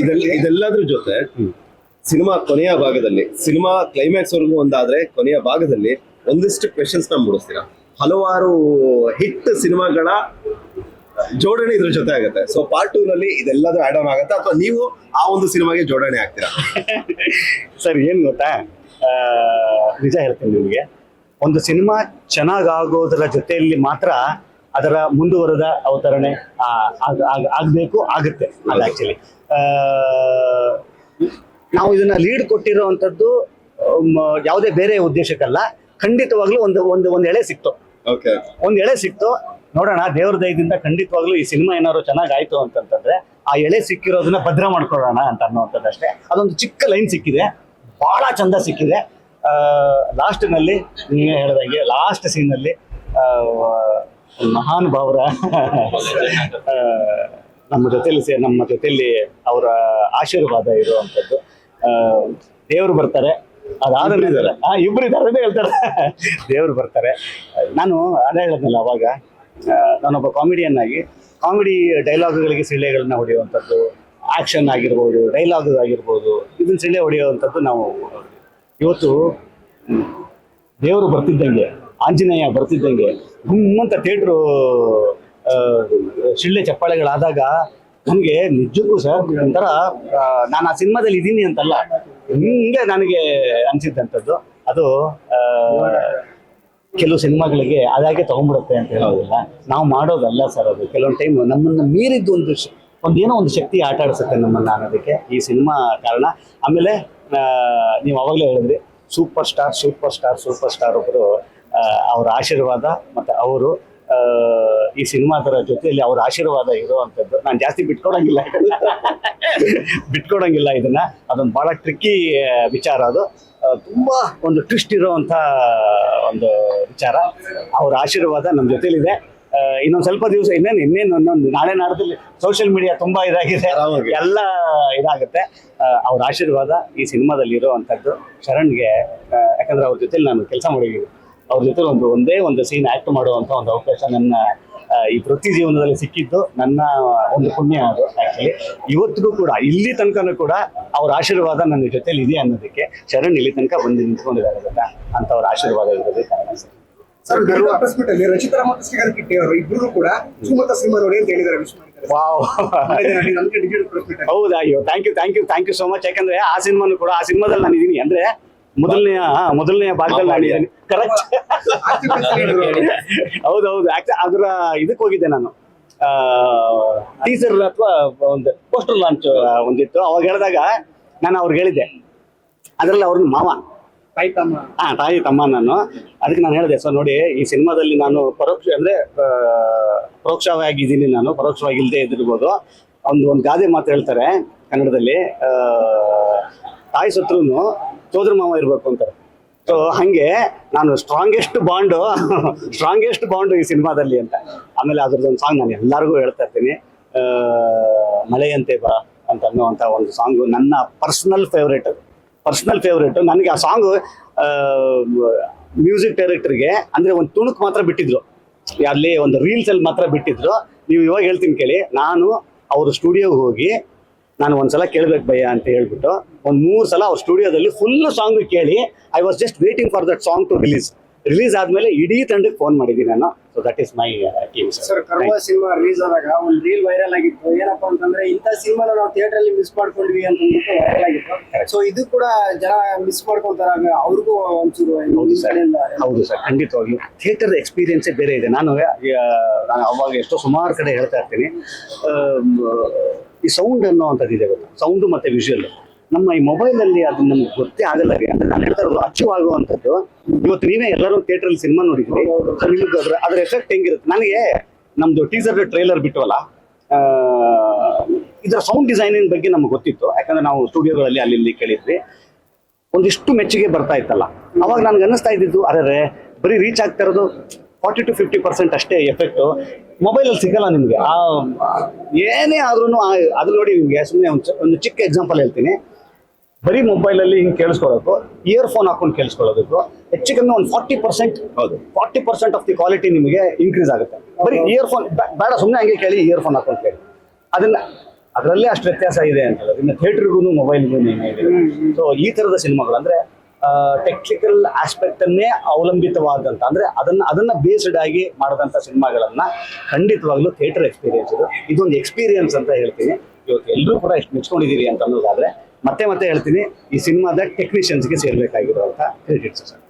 ಇದೆಲ್ಲದ್ರ ಜೊತೆ ಸಿನಿಮಾ ಕೊನೆಯ ಭಾಗದಲ್ಲಿ ಸಿನಿಮಾ ಕ್ಲೈಮ್ಯಾಕ್ಸ್ ವರೆಗೂ ಒಂದಾದ್ರೆ ಕೊನೆಯ ಭಾಗದಲ್ಲಿ ಒಂದಿಷ್ಟು ಕ್ವೆಶನ್ಸ್ನ ಮೂಡಿಸ್ತೀರಾ ಹಲವಾರು ಹಿಟ್ ಸಿನಿಮಾಗಳ ಜೋಡಣೆ ಇದ್ರ ಜೊತೆ ಆಗುತ್ತೆ. ಸೊ ಪಾರ್ಟ್ ಟೂ ನಲ್ಲಿ ಇದೆಲ್ಲದೂ ಆಡ್ ಆನ್ ಆಗುತ್ತೆ ಅಥವಾ ನೀವು ಆ ಒಂದು ಸಿನಿಮಾಗೆ ಜೋಡಣೆ ಆಗ್ತೀರಾ? ಸರ್ ಏನ್ ಗೊತ್ತಾ? ನಿಜ ಹೇಳ್ತೀನಿ ನಿಮಗೆ. ಒಂದು ಸಿನಿಮಾ ಚೆನ್ನಾಗಾಗೋದರ ಜೊತೆಯಲ್ಲಿ ಮಾತ್ರ ಅದರ ಮುಂದುವರೆದ ಅವತರಣೆ ಆಗಬೇಕು ಆಗ್- ಆಗ್- ಆಗ್ಬೇಕು ಆಗುತ್ತೆ ಅದು ಆಕ್ಚುಲಿ ನಾವು ಇದನ್ನ ಲೀಡ್ ಕೊಟ್ಟಿರೋವಂಥದ್ದು ಯಾವುದೇ ಬೇರೆ ಉದ್ದೇಶಕ್ಕಲ್ಲ ಖಂಡಿತವಾಗ್ಲೂ ಒಂದು ಒಂದು ಒಂದು ಎಳೆ ಸಿಕ್ತು. ಓಕೆ ಒಂದ್ ಎಳೆ ಸಿಕ್ತು. ನೋಡೋಣ ದೇವ್ರ ದಯದಿಂದ ಖಂಡಿತವಾಗ್ಲೂ ಈ ಸಿನಿಮಾ ಏನಾದ್ರು ಚೆನ್ನಾಗಾಯ್ತು ಅಂತಂತಂದ್ರೆ ಆ ಎಳೆ ಸಿಕ್ಕಿರೋದನ್ನ ಭದ್ರ ಮಾಡ್ಕೊಳ್ಳೋಣ ಅಂತ ಅನ್ನುವಂಥದ್ದು ಅಷ್ಟೇ. ಅದೊಂದು ಚಿಕ್ಕ ಲೈನ್ ಸಿಕ್ಕಿದೆ. ಬಹಳ ಚಂದ ಸಿಕ್ಕಿದೆ. ಲಾಸ್ಟ್ನಲ್ಲಿ ನೀವೇ ಹೇಳ್ದಂಗೆ ಲಾಸ್ಟ್ ಸೀನ್ ಮಹಾನ್ ಭಾವರ ನಮ್ಮ ಜೊತೆಯಲ್ಲಿ ಸೇ ನಮ್ಮ ಜೊತೆಯಲ್ಲಿ ಅವರ ಆಶೀರ್ವಾದ ಇರುವಂಥದ್ದು. ದೇವರು ಬರ್ತಾರೆ. ಅದಾದ ಇಬ್ರು ಮೇಲೆ ಇದಾರೆ. ಹಾ ಇಬ್ರು ಇದ್ದಾರೆ ಅದೇ ಹೇಳ್ತಾರೆ. ದೇವರು ಬರ್ತಾರೆ. ನಾನು ಅದೇ ಹೇಳಿದ್ನಲ್ಲ ಅವಾಗ ನಾನೊಬ್ಬ ಕಾಮಿಡಿಯನ್ ಆಗಿ ಕಾಮಿಡಿ ಡೈಲಾಗ್ಗಳಿಗೆ ಸಿಳ್ಳೆಗಳನ್ನ ಹೊಡೆಯುವಂಥದ್ದು ಆಕ್ಷನ್ ಆಗಿರ್ಬೋದು ಡೈಲಾಗ್ ಆಗಿರ್ಬೋದು ಇದನ್ನ ಸಿಳ್ಳೆ ಹೊಡೆಯುವಂಥದ್ದು ನಾವು ಇವತ್ತು ದೇವರು ಬರ್ತಿದ್ದಂಗೆ ಆಂಜನೇಯ ಬರ್ತಿದ್ದಂಗೆ. ಗುಮ್ಮಂತ ಥಿಯೇಟ್ರು ಶಿಳ್ಳೆ ಚಪ್ಪಾಳೆಗಳಾದಾಗ ನನಗೆ ನಿಜಕ್ಕೂ ಸರ್ ಒಂಥರ ನಾನು ಆ ಸಿನಿಮಾದಲ್ಲಿ ಇದ್ದೀನಿ ಅಂತಲ್ಲ, ಹಿಂಗೆ ನನಗೆ ಅನಿಸಿದ್ದಂಥದ್ದು. ಅದು ಕೆಲವು ಸಿನಿಮಾಗಳಿಗೆ ಅದಾಗೆ ತೊಗೊಂಡ್ಬಿಡುತ್ತೆ ಅಂತ ಹೇಳೋದಿಲ್ಲ. ನಾವು ಮಾಡೋದಲ್ಲ ಸರ್ ಅದು. ಕೆಲವೊಂದು ಟೈಮ್ ನಮ್ಮನ್ನು ಮೀರಿದ್ದು ಒಂದು ಒಂದೇನೋ ಒಂದು ಶಕ್ತಿ ಆಟ ಆಡಿಸುತ್ತೆ ನಮ್ಮನ್ನು ಅನ್ನೋದಕ್ಕೆ ಈ ಸಿನಿಮಾ ಕಾರಣ. ಆಮೇಲೆ ನೀವು ಅವಾಗಲೇ ಹೇಳಿದ್ರಿ super star super star super star ಒಬ್ಬರು ಅವರ ಆಶೀರ್ವಾದ ಮತ್ತು ಅವರು ಈ ಸಿನಿಮಾದರ ಜೊತೆಯಲ್ಲಿ ಅವ್ರ ಆಶೀರ್ವಾದ ಇರುವಂಥದ್ದು. ನಾನು ಜಾಸ್ತಿ ಬಿಟ್ಕೊಡಂಗಿಲ್ಲ ಬಿಟ್ಕೊಡಂಗಿಲ್ಲ ಇದನ್ನ. ಅದೊಂದು ಬಹಳ ಟ್ರಿಕ್ಕಿ ವಿಚಾರ ಅದು. ತುಂಬ ಒಂದು ಟ್ವಿಸ್ಟ್ ಇರುವಂತ ಒಂದು ವಿಚಾರ. ಅವ್ರ ಆಶೀರ್ವಾದ ನಮ್ಮ ಜೊತೆಲಿದೆ. ಇನ್ನೊಂದು ಇನ್ನೊಂದ್ ಸ್ವಲ್ಪ ದಿವಸ ಇನ್ನೇನು ಇನ್ನೇನು ಒಂದೊಂದು ನಾಳೆ ನಾಡದಲ್ಲಿ ಸೋಷಿಯಲ್ ಮೀಡಿಯಾ ತುಂಬಾ ಇದಾಗಿದೆ. ಎಲ್ಲ ಇದಾಗುತ್ತೆ. ಅವ್ರ ಆಶೀರ್ವಾದ ಈ ಸಿನಿಮಾದಲ್ಲಿ ಇರುವಂತದ್ದು ಶರಣ್ಗೆ ಯಾಕಂದರೆ ಯಾಕಂದ್ರೆ ಅವ್ರ ಜೊತೆಲಿ ನಾನು ಕೆಲಸ ಮಾಡಿದ್ದೀನಿ. ಅವ್ರ ಜೊತೆ ಒಂದು ಒಂದೇ ಒಂದು ಸೀನ್ ಆಕ್ಟ್ ಮಾಡುವಂತ ಒಂದು ಅವಕಾಶ ನನ್ನ ಈ ವೃತ್ತಿ ಜೀವನದಲ್ಲಿ ಸಿಕ್ಕಿದ್ದು ನನ್ನ ಒಂದು ಪುಣ್ಯ ಅದು ಆಕ್ಚುಲಿ ಇವತ್ತಿಗೂ ಕೂಡ ಇಲ್ಲಿ ತನಕನೂ ಕೂಡ ಅವ್ರ ಆಶೀರ್ವಾದ ನನ್ನ ಜೊತೆಲಿ ಇದೆ ಅನ್ನೋದಕ್ಕೆ ಶರಣ್ ಇಲ್ಲಿ ತನಕ ಬಂದು ನಿಂತ್ಕೊಂಡಿದ್ದಾರೆ ಗೊತ್ತಾ? ಅಂತ ಅವ್ರ ಆಶೀರ್ವಾದ ಇರೋದೇ ಕಾರಣ ಸರ್. ರಚಿತಾ ಮತ್ತು ಶ್ರೀಕಾಂತ್ ಕಿಟ್ಟಿ ಅವರು ಇಬ್ರು ಕೂಡ ಸುಮತ ಸಿನಿಮಾ ನೋಡಿ ಅಂತ ಹೇಳಿದ್ದಾರೆ ವಾವ್. ಹೌದಾ? ಅಯ್ಯೋ thank you thank you thank you so much ಯಾಕಂದ್ರೆ ಆ ಸಿನಿಮಾನು ಕೂಡ ಆ ಸಿನಿಮಾದಲ್ಲಿ ನಾನು ಇದೀನಿ ಅಂದ್ರೆ ಮೊದಲನೆಯ ಮೊದಲನೆಯ ಭಾಗದಲ್ಲಿ ನಾನು ಇದ್ದೀನಿ ಕರೆಕ್ಟ್ ಹೌದೌದು ಅದರ ಇದಕ್ಕೆ ಹೋಗಿದ್ದೆ ನಾನು. ಟೀಸರ್ ಅಥವಾ ಒಂದು ಪೋಸ್ಟರ್ ಲಾಂಚ್ ಒಂದಿತ್ತು. ಅವಾಗ ಹೇಳಿದಾಗ ನಾನು ಅವ್ರಿಗೆ ಹೇಳಿದ್ದೆ. ಅದರಲ್ಲಿ ಅವ್ರನ್ನ ಮಾವ. ತಾಯಿ ತಮ್ಮ. ಹಾ ತಾಯಿ ತಮ್ಮ ನಾನು. ಅದಕ್ಕೆ ನಾನು ಹೇಳಿದೆ ಸೊ ನೋಡಿ ಈ ಸಿನಿಮಾದಲ್ಲಿ ನಾನು ಪರೋಕ್ಷ ಅಂದ್ರೆ ಪರೋಕ್ಷವಾಗಿ ಪರೋಕ್ಷವಾಗಿದ್ದೀನಿ ನಾನು. ಪರೋಕ್ಷವಾಗಿ ಇಲ್ಲದೆ ಇದ್ದಿರ್ಬೋದು. ಒಂದು ಒಂದು ಗಾದೆ ಮಾತು ಹೇಳ್ತಾರೆ ಕನ್ನಡದಲ್ಲಿ. ತಾಯಿ ಸತ್ರುನು ಸೋದರ ಮಾವ ಇರ್ಬೇಕು ಅಂತಾರೆ. ಸೊ ಹಂಗೆ ನಾನು ಸ್ಟ್ರಾಂಗೆಸ್ಟ್ ಬಾಂಡು ಸ್ಟ್ರಾಂಗೆಸ್ಟ್ ಬಾಂಡು ಈ ಸಿನಿಮಾದಲ್ಲಿ ಅಂತ. ಆಮೇಲೆ ಅದ್ರದ್ದೊಂದು ಸಾಂಗ್ ನಾನು ಎಲ್ಲರಿಗೂ ಹೇಳ್ತಾ ಇರ್ತೀನಿ. ಮಳೆಯಂತೆ ಬಾ ಅಂತ ಅನ್ನುವಂಥ ಒಂದು ಸಾಂಗು ನನ್ನ ಪರ್ಸ್ನಲ್ ಫೇವ್ರೇಟ್ ಪರ್ಸ್ನಲ್ ಫೇವ್ರೇಟು ನನಗೆ ಆ ಸಾಂಗು ಮ್ಯೂಸಿಕ್ ಡೈರೆಕ್ಟರ್ಗೆ ಅಂದರೆ ಒಂದು ತುಣುಕು ಮಾತ್ರ ಬಿಟ್ಟಿದ್ರು. ಅಲ್ಲಿ ಒಂದು ರೀಲ್ಸಲ್ಲಿ ಮಾತ್ರ ಬಿಟ್ಟಿದ್ರು. ನೀವು ಇವಾಗ ಹೇಳ್ತೀನಿ ಕೇಳಿ, ನಾನು ಅವರು ಸ್ಟುಡಿಯೋಗೆ ಹೋಗಿ ನಾನು ಒಂದ್ಸಲ ಕೇಳ್ಬೇಕು ಭಯ ಅಂತ ಹೇಳ್ಬಿಟ್ಟು ಒಂದ್ ಮೂರು ಸಲ ಅವ್ರ ಸ್ಟುಡಿಯೋದಲ್ಲಿ ಫುಲ್ ಸಾಂಗ್ ಕೇಳಿ I was just waiting for that song to release release ಆದ್ಮೇಲೆ ಇಡೀ ತಂಡಕ್ಕೆ ಫೋನ್ ಮಾಡಿದ್ದೀನಿ ನಾನು. So that is my team sir Karva cinema release ಆದಾಗ ಒಂದು ರೀಲ್ ವೈರಲ್ ಆಗಿತ್ತು. ಏನಪ್ಪ ಅಂತಂದ್ರೆ ಇಂಥ ಸಿನಿಮಾನ ನಾವು ಥಿಯೇಟರ್ ಅಲ್ಲಿ ಮಿಸ್ ಮಾಡ್ಕೊಂಡ್ವಿ ಅಂತ ವೈರಲ್ ಆಗಿತ್ತು. ಸೊ ಇದು ಕೂಡ ಜನ ಮಿಸ್ ಮಾಡ್ಕೊಂತಾರ ಅವ್ರಿಗೂ ಒಂಚೂರು ಹೌದು ಸರ್ ಖಂಡಿತವಾಗ್ಲೂ ಹೌದು ಸರ್ ಖಂಡಿತವಾಗಿ ಥಿಯೇಟರ್ ಎಕ್ಸ್ಪೀರಿಯನ್ಸೇ ಬೇರೆ ಇದೆ. ನಾನು ನಾನು ಅವಾಗ ಎಷ್ಟೋ ಸುಮಾರು ಕಡೆ ಹೇಳ್ತಾ ಇರ್ತೀನಿ. ಈ ಸೌಂಡ್ ಅನ್ನೋ ಇದೆ ಗೊತ್ತಾ? ಸೌಂಡ್ ಮತ್ತೆ ವಿಜುವಲ್ ನಮ್ಮ ಈ ಮೊಬೈಲ್ ಅಲ್ಲಿ ಅದು ನಮ್ಗೆ ಗೊತ್ತೇ ಆಗಲ್ಲ ರೀ. ಅಂದ್ರೆ ನಾನು ಇವತ್ತು ನೀವೇ ಎಲ್ಲರೂ ಥಿಯೇಟರ್ ಅಲ್ಲಿ ಸಿನಿಮಾ ನೋಡಿದ್ರಿ ನಿಮಗೆ ಅದ್ರ ಎಫೆಕ್ಟ್ ಹೆಂಗಿರುತ್ತೆ? ನನಗೆ ನಮ್ದು ಟೀಸರ್ ಟ್ರೈಲರ್ ಬಿಟ್ಟವಲ್ಲ ಇದರ ಸೌಂಡ್ ಡಿಸೈನಿಂಗ್ ಬಗ್ಗೆ ನಮ್ಗೆ ಗೊತ್ತಿತ್ತು. ಯಾಕಂದ್ರೆ ನಾವು ಸ್ಟುಡಿಯೋಗಳಲ್ಲಿ ಅಲ್ಲಿ ಇಲ್ಲಿ ಕೇಳಿದ್ವಿ. ಒಂದಿಷ್ಟು ಮೆಚ್ಚುಗೆ ಬರ್ತಾ ಇತ್ತಲ್ಲ. ಅವಾಗ ನನ್ಗೆ ಅನ್ನಿಸ್ತಾ ಇದ್ದಿದ್ದು, ಅರೆ ಬರೀ ರೀಚ್ ಆಗ್ತಾ ಇರೋದು ಫಾರ್ಟಿ ಟು ಫಿಫ್ಟಿ ಪರ್ಸೆಂಟ್ ಅಷ್ಟೇ ಎಫೆಕ್ಟು ಮೊಬೈಲಲ್ಲಿ ಸಿಗಲ್ಲ ನಿಮಗೆ. ಆ ಏನೇ ಆದ್ರೂ ಅದು ನೋಡಿ ನಿಮಗೆ ಸುಮ್ಮನೆ ಒಂದು ಒಂದು ಚಿಕ್ಕ ಎಕ್ಸಾಂಪಲ್ ಹೇಳ್ತೀನಿ. ಬರೀ ಮೊಬೈಲಲ್ಲಿ ಹಿಂಗೆ ಕೇಳಿಸ್ಕೊಳ್ಳೋದು ಇಯರ್ ಫೋನ್ ಹಾಕೊಂಡು ಕೇಳಿಸ್ಕೊಳ್ಳೋದಕ್ಕೂ ಹೆಚ್ಚು ಕಮ್ಮಿ ಒಂದು ಫಾರ್ಟಿ ಪರ್ಸೆಂಟ್ ಹೌದು. Forty percent of the quality ನಿಮಗೆ ಇನ್ಕ್ರೀಸ್ ಆಗುತ್ತೆ. ಬರೀ ಇಯರ್ ಫೋನ್ ಬೇಡ ಸುಮ್ಮನೆ ಹಂಗೆ ಕೇಳಿ ಇಯರ್ ಫೋನ್ ಹಾಕೊಂಡು ಕೇಳಿ. ಅದನ್ನ ಅದರಲ್ಲೇ ಅಷ್ಟು ವ್ಯತ್ಯಾಸ ಇದೆ ಅಂತ ಹೇಳೋದು. ಇನ್ನು ಥಿಯೇಟರ್ಗೂ ಮೊಬೈಲ್ಗೂ ಇದೆ. ಸೊ ಈ ಥರದ ಸಿನಿಮಾಗಳು ಅಂದರೆ ಟೆಕ್ನಿಕಲ್ ಆಸ್ಪೆಕ್ಟ್ ಅನ್ನೇ ಅವಲಂಬಿತವಾದಂಥ ಅಂದ್ರೆ ಅದನ್ನ ಅದನ್ನ ಬೇಸ್ಡ್ ಆಗಿ ಮಾಡಿದಂಥ ಸಿನಿಮಾಗಳನ್ನ ಖಂಡಿತವಾಗ್ಲೂ ಥಿಯೇಟರ್ ಎಕ್ಸ್ಪೀರಿಯನ್ಸ್ ಇದು. ಇದೊಂದು ಎಕ್ಸ್ಪೀರಿಯನ್ಸ್ ಅಂತ ಹೇಳ್ತೀನಿ. ಇವತ್ತು ಎಲ್ಲರೂ ಕೂಡ ಎಷ್ಟು ಮೆಚ್ಕೊಂಡಿದ್ದೀರಿ ಅಂತ ಅನ್ನೋದಾದ್ರೆ ಮತ್ತೆ ಮತ್ತೆ ಹೇಳ್ತೀನಿ, ಈ ಸಿನಿಮಾದ ಟೆಕ್ನಿಷಿಯನ್ಸ್ಗೆ ಸೇರ್ಬೇಕಾಗಿರುವಂತ ಕ್ರೆಡಿಟ್ಸ್ ಸರ್.